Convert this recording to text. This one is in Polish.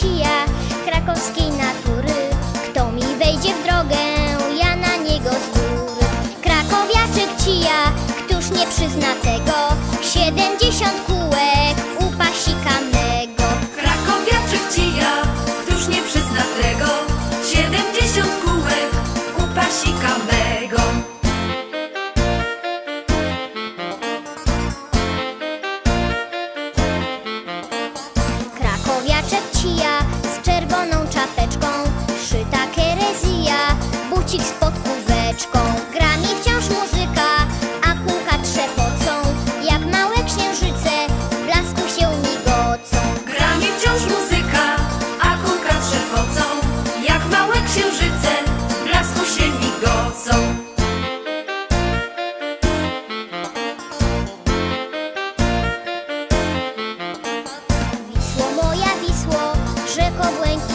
Mojsija, krakowskiej natury. Kto mi wejdzie w drogę, ja na niego z góry. Krakowiaczek cija, któż nie przyzna tego? Siedemdziesiąt Krakowiaczek cija z czerwoną czapeczką, szyta kerezja, bucik spod Casablanca.